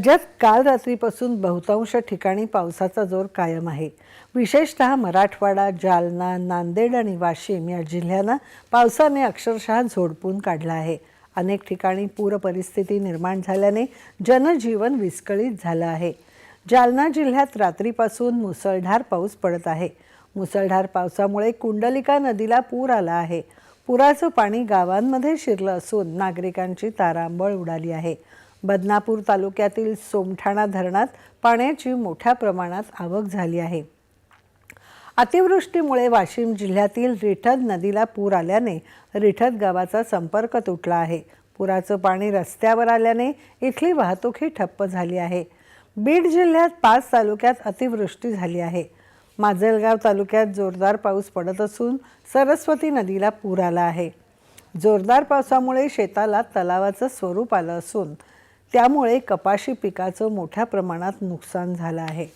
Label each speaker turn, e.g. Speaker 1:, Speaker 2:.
Speaker 1: राज्यात काल रात्रीपासून बहुतांश ठिकाणी पावसाचा जोर कायम आहे. विशेषतः मराठवाडा जालना नांदेड आणि वाशिम या जिल्ह्यांना पावसाने अक्षरशः झोडपून काढला आहे. अनेक ठिकाणी पूर परिस्थिती निर्माण झाल्याने जनजीवन विस्कळीत झालं आहे. जालना जिल्ह्यात रात्रीपासून मुसळधार पाऊस पडत आहे. मुसळधार पावसामुळे कुंडलिका नदीला पूर आला आहे. पुराचं पाणी गावांमध्ये शिरलं असून नागरिकांची तारांबळ उडाली आहे. बदनापूर तालुक्यातील सोमठाणा धरणात पाण्याची मोठ्या प्रमाणात आवक झाली आहे. अतिवृष्टीमुळे वाशिम जिल्ह्यातील रिठद नदीला पूर आल्याने रिठद गावाचा संपर्क तुटला आहे. पुराचं पाणी रस्त्यावर आल्याने इथली वाहतूकही ठप्प झाली आहे. बीड जिल्ह्यात पाच तालुक्यात अतिवृष्टी झाली आहे. माजलगाव तालुक्यात जोरदार पाऊस पडत असून सरस्वती नदीला पूर आला आहे. जोरदार पावसामुळे शेताला तलावाचं स्वरूप आलं असून त्यामुळे कपाशी पिकाचं मोठ्या प्रमाणात नुकसान झालं आहे.